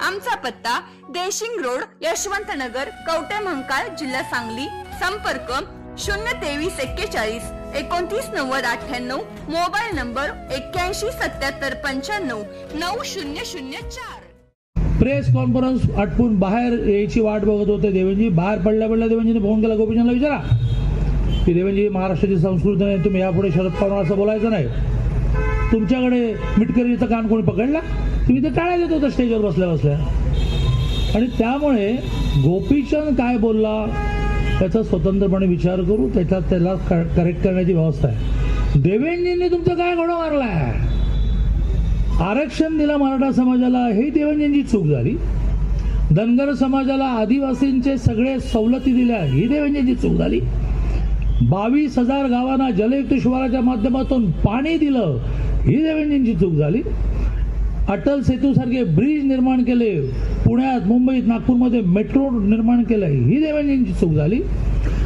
आमचा पत्ता देशिंग रोड यशवंत नगर कवटे महंकाळ जिल्हा सांगली. संपर्क शून्य तेवीस एक्केचाळीस एकोणतीस नव्वद अठ्ठ्याण्णव. मोबाईल नंबर एक्क्याऐंशी सत्याहत्तर पंच्याण्णव नऊ शून्य शून्य चार. प्रेस कॉन्फरन्स आटपून बाहेर यायची वाट बघत होते देवेंजी बाहेर पडल्या पडल्या देवेंजीने फोन केला गोपीचंदला विचारा. की देवेंजी महाराष्ट्राची संस्कृती नाही तुम्ही यापुढे शरद पवार असं बोलायचं नाही. तुमच्याकडे मिटकरीचं कान कोणी पकडला? तुम्ही तर टाळ्या देत होता स्टेजवर बसल्या बसल्या. आणि त्यामुळे गोपीचंद काय बोलला त्याचा स्वतंत्रपणे विचार करू त्याच्यात त्याला करेक्ट करण्याची व्यवस्था आहे. देवेंजींनी तुमचं काय घोडं मारलाय? आरक्षण दिलं मराठा समाजाला हे देवेंजींची चूक झाली. धनगर समाजाला आदिवासींचे सगळे सवलती दिल्या ही देवेंजींची चूक झाली. बावीस हजार गावांना जलयुक्त शिवाराच्या माध्यमातून पाणी दिलं ही देवेंजींची चूक झाली. अटल सेतू सारखे ब्रिज निर्माण केले. पुण्यात मुंबईत नागपूरमध्ये मेट्रो निर्माण केलं ही देवेंद्रजींची चूक झाली.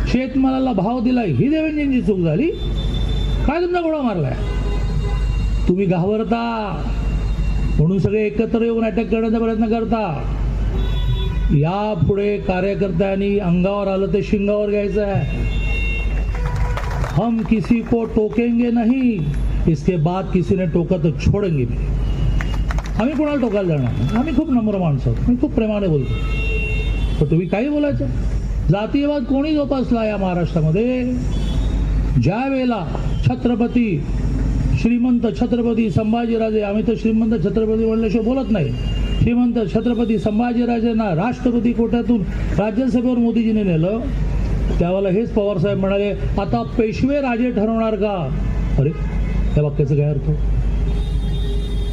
शेतमालाला भाव दिला ही देवेंद्रजींची चूक झाली. काय तुमचा घोडा मारलाय? तुम्ही घाबरता. म्हणून सगळे एकत्र येऊन अटॅक करण्याचा प्रयत्न करता. यापुढे कार्यकर्त्यांनी अंगावर आलं ते शिंगावर घ्यायचं आहे हम किसी को टोकेंगे नहीं. इसके बाद किसी ने टोका तो छोडेंगे भी आम्ही कोणाला टोकायला जाणार नाही. आम्ही खूप नम्र माणसं आहोत. मी खूप प्रेमाने बोलतो. तर तुम्ही काही बोलायचं? जातीयवाद कोणी जोपासला या महाराष्ट्रामध्ये? ज्या वेळेला छत्रपती श्रीमंत छत्रपती संभाजीराजे आम्ही तर श्रीमंत छत्रपती म्हणल्याशिवाय बोलत नाही. श्रीमंत छत्रपती संभाजीराजेंना राष्ट्रपती कोट्यातून राज्यसभेवर मोदीजीने नेलं. त्यावेळेला हेच पवारसाहेब म्हणाले आता पेशवे राजे ठरवणार का? अरे त्या वाक्याचं काय अर्थ?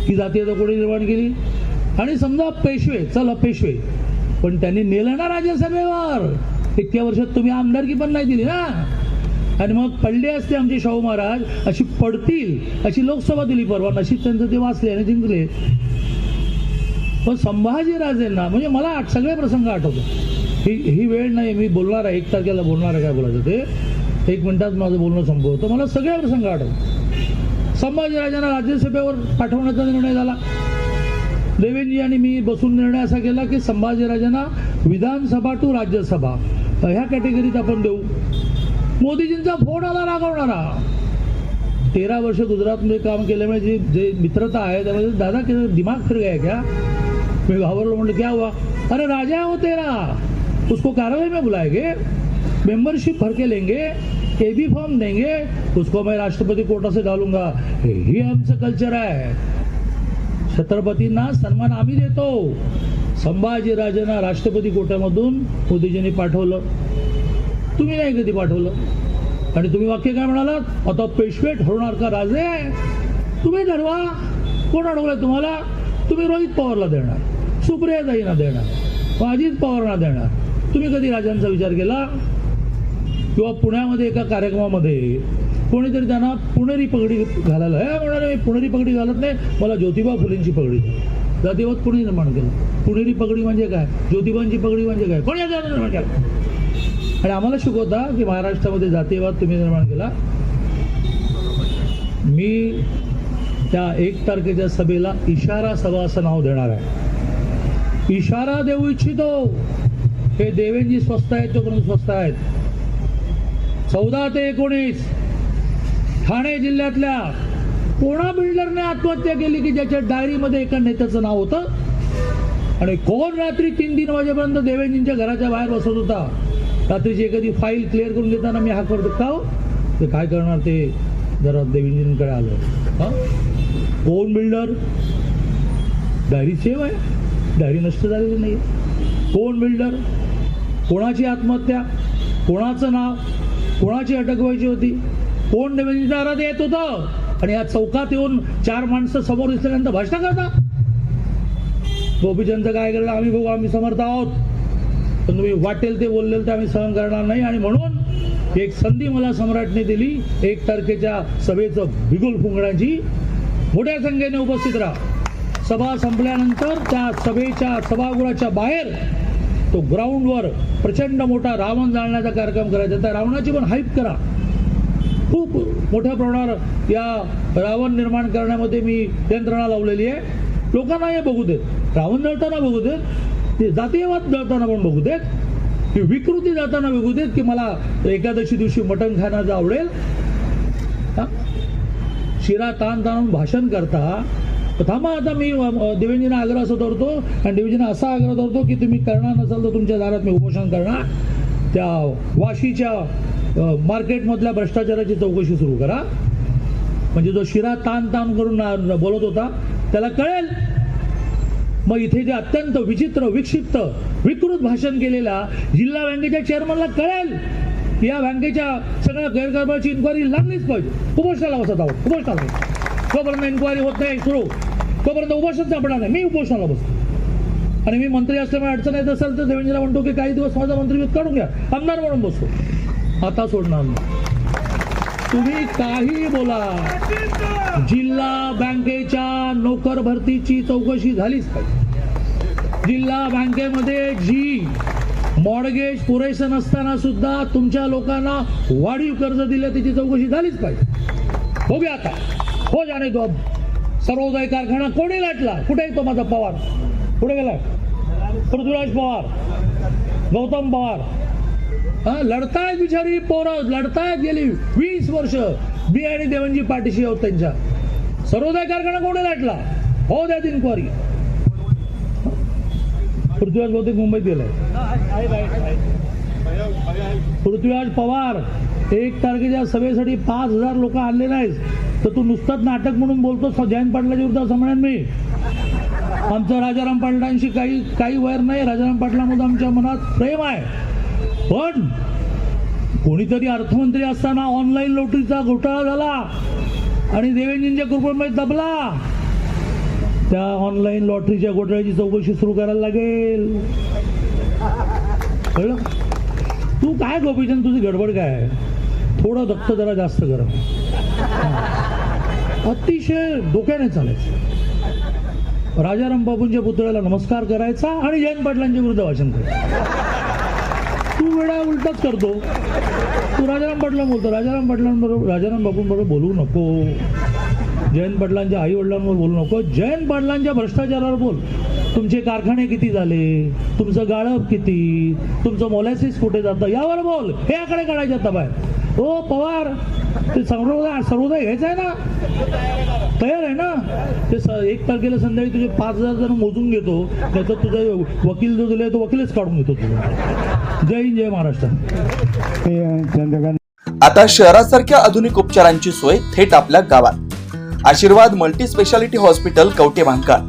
ही जातीयता कोणी निर्माण केली? आणि समजा पेशवे चला पेशवे. पण त्यांनी नेलं ना राज्यसभेवर इतक्या वर्षात तुम्ही आमदारकी पण नाही दिली ना. आणि मग पडले असते आमचे शाहू महाराज अशी पडतील अशी लोकसभा दिली परवा नशीब त्यांचं ते वाचले आणि जिंकले. पण संभाजीराजेंना म्हणजे मला आठ- सगळे प्रसंग आठवतो ही ही वेळ नाही मी बोलणार आहे एक तारखेला बोलणार आहे काय बोलायचं ते? एक मिनिटात माझं बोलणं संपवतं. मला सगळे प्रसंग आठवतात. संभाजीराजांना राज्यसभेवर पाठवण्याचा निर्णय झाला. देवेंजी आणि मी बसून निर्णय असा केला की संभाजीराजांना विधानसभा टू राज्यसभा ह्या कॅटेगरीत आपण देऊ. मोदीजींचा फोन आला रागवणारा. तेरा वर्ष गुजरातमध्ये काम केल्यामुळे जी जे मित्रता आहे त्यामध्ये दादा के दिमाग फिर गया क्या? मी घाबरलो म्हणलं क्या हुआ? अरे राजा हो तेरा. उसको कारवाई में बुलाएंगे? मेंबरशिप भर के लेंगे ए बी फॉर्म देंगे उसको मैं राष्ट्रपति कोटा से डालूंगा। ही आमचं कल्चर आहे छत्रपतींना सन्मान आम्ही देतो। संभाजीराजांना राष्ट्रपती कोट्यामधून मोदीजींनी पाठवलं। तुम्ही नाही कधी पाठवलं? आणि तुम्ही वाक्य काय म्हणालात? आता पेशवे ठरवणार का राजे? तुम्ही ठरवा. कोण अडवलंय तुम्हाला? तुम्ही रोहित पवारला देणार. सुप्रियाताईंना देणार. व अजित पवारना देणार. तुम्ही कधी राजांचा विचार केला? किंवा पुण्यामध्ये एका कार्यक्रमामध्ये कोणीतरी त्यांना पुणेरी पगडी घालायला हे म्हणाले मी पुणेरी पगडी घालत नाही मला ज्योतिबा फुलेंची पगडी द्या. जातीवाद कोणी निर्माण केलं? पुणेरी पगडी म्हणजे काय? ज्योतिबांची पगडी म्हणजे काय? कोणी निर्माण केलं? आणि आम्हाला शिकवता की महाराष्ट्रामध्ये जातीयवाद तुम्ही निर्माण केला? मी त्या एक तारखेच्या सभेला इशारा सभा असं नाव देणार आहे. इशारा देऊ इच्छितो. हे देवेंजी स्वस्त आहेत तो करून स्वस्त आहेत. चौदा ते एकोणीस ठाणे जिल्ह्यातल्या कोणा बिल्डरने आत्महत्या केली की ज्याच्या डायरीमध्ये एका नेत्याचं नाव होतं? आणि कोण रात्री तीन तीन वाजेपर्यंत देवेंजींच्या घराच्या बाहेर बसत होता? रात्रीची एखादी फाईल क्लिअर करून घेताना मी हा करतो का हो? ते काय करणार ते? जरा देवेंजींकडे आलं. हां? कोण बिल्डर? डायरी सेव आहे. डायरी नष्ट झालेली नाही कोण बिल्डर? कोणाची आत्महत्या? कोणाचं नाव? कोणाची अटक व्हायची होती? कोण देवेंद्रच्या येत होतं? आणि या चौकात येऊन चार माणसं समोर दिसल्यानंतर भाषण करता गोपीचंदचं काय केलं आम्ही बघू आम्ही समर्थ आहोत. पण तुम्ही वाटेल ते बोललेलं ते आम्ही सहन करणार नाही. आणि म्हणून एक संधी मला सम्राटने दिली. एक तारखेच्या सभेचं बिगुल फुंकण्याची. मोठ्या संख्येने उपस्थित राहा. सभा संपल्यानंतर त्या सभेच्या सभागृहाच्या बाहेर तो ग्राउंडवर प्रचंड मोठा रावण जाळण्याचा कार्यक्रम करायचा. त्या रावणाची पण हाईप करा. खूप मोठ्या प्रमाणावर या रावण निर्माण करण्यामध्ये मी यंत्रणा लावलेली आहे. लोकांना हे बघू देत. रावण जळताना बघू देत. ते जातीयवाद जळताना पण बघू देत. की विकृती जाताना बघू देत की मला एकादशी दिवशी मटण खाण्याचं आवडेल. शिरा ताण ताणून भाषण करता. थांबा आता मी अ, आग्रह असं धरतो आणि देवेंजींना असा आग्रह धरतो की तुम्ही करणार नसाल तर तुमच्या दारात मी उपोषण करणार. त्या वाशीच्या मार्केटमधल्या भ्रष्टाचाराची चौकशी सुरू करा. म्हणजे जो शिरा ताण ताण करून बोलत होता त्याला कळेल. मग इथे जे अत्यंत विचित्र विक्षिप्त विकृत भाषण केलेल्या जिल्हा बँकेच्या चेअरमनला कळेल. या बँकेच्या सगळ्या गैरकारभाराची इन्क्वायरी लागलीच पाहिजे. उपोषणाला बसत आहोत उपोषणाला तोपर्यंत इन्क्वायरी होत नाही सुरू. तोपर्यंत उपोषण सापडणार नाही. मी उपोषणाला बसतो. आणि मी मंत्री असल्यामुळे अडचण येत असेल तर देवेंद्रला म्हणतो की काही दिवस माझा मंत्रीपद काढून घ्या. आमदार म्हणून बसतो. आता सोडणार नाही. तुम्ही काही बोला. जिल्हा बँकेच्या नोकर भरतीची चौकशी झालीच पाहिजे. जिल्हा बँकेमध्ये जी मॉडगेज पुरेसं नसताना सुद्धा तुमच्या लोकांना वाढीव कर्ज दिलं त्याची चौकशी झालीच पाहिजे. बघूया आता. हो जाने तो अब. सर्वोदय कारखाना कोणी लाटला? कुठे येतो तो माझा पवार. कुठे गेलाय? पृथ्वीराज पवार. गौतम पवार. हा लढतायत बिचारी पोरं. लढतायत गेली वीस वर्ष. बी आणि देवनजी पाठीशी आहोत त्यांच्या. सर्वोदय कारखाना कोणी लाटला? हो द्यात इन्क्वायरी पृथ्वीराज बहुतेक मुंबईत गेलाय. पृथ्वीराज पवार एक तारखेच्या सभेसाठी पाच हजार लोक आणले नाहीस तर तू नुसतंच नाटक म्हणून बोलतो जयंत पाटलाच्या विरुद्ध असं म्हणेन मी. आमचं राजाराम पाटलांशी काही काही वैर नाही. राजाराम पाटलामध्ये आमच्या मनात प्रेम आहे. पण कोणीतरी अर्थमंत्री असताना ऑनलाईन लॉटरीचा घोटाळा झाला आणि देवेंद्रजींच्या कृपेमध्ये दबला. त्या ऑनलाईन लॉटरीच्या घोटाळ्याची चौकशी सुरू करायला लागेल. कळलं? तू काय गोपीचंद तुझी गडबड काय आहे? थोडं दत्त जरा जास्त कर. अतिशय डोक्याने चालायचं. राजाराम बाबूंच्या पुतळ्याला नमस्कार करायचा आणि जयंत पाटलांच्या विरुद्ध भाषण करायचं. तू वेळा उलटाच करतो. तू राजाराम पाटला बोलतो. राजाराम पाटलांबरोबर राजाराम बाबूंबरोबर बोलू नको. जयंत पाटलांच्या आई वडिलांवर बोलू नको. जयंत पाटलांच्या भ्रष्टाचारावर बोल. तुमचे कारखाने किती झाले? तुमचं गाळप किती? तुमचं मोलॅसिस कुठे जातं? यावर बोल. हे आकडे काढायचे आता बाहेर. हो पवार ते सर्वोदय सर्वोदय घ्यायचं आहे ना? तयार आहे ना? ते स एक तारखेला संध्याकाळी तुझे पाच हजार जण मोजून घेतो. त्याचं तुझं वकील जो दिलाय तो वकीलच काढून घेतो तुझा जय हिंद जय महाराष्ट्र. आता शहरासारख्या आधुनिक उपचारांची सोय थेट आपल्या गावात. Ashirwad multi speciality hospital Kavathe भांकार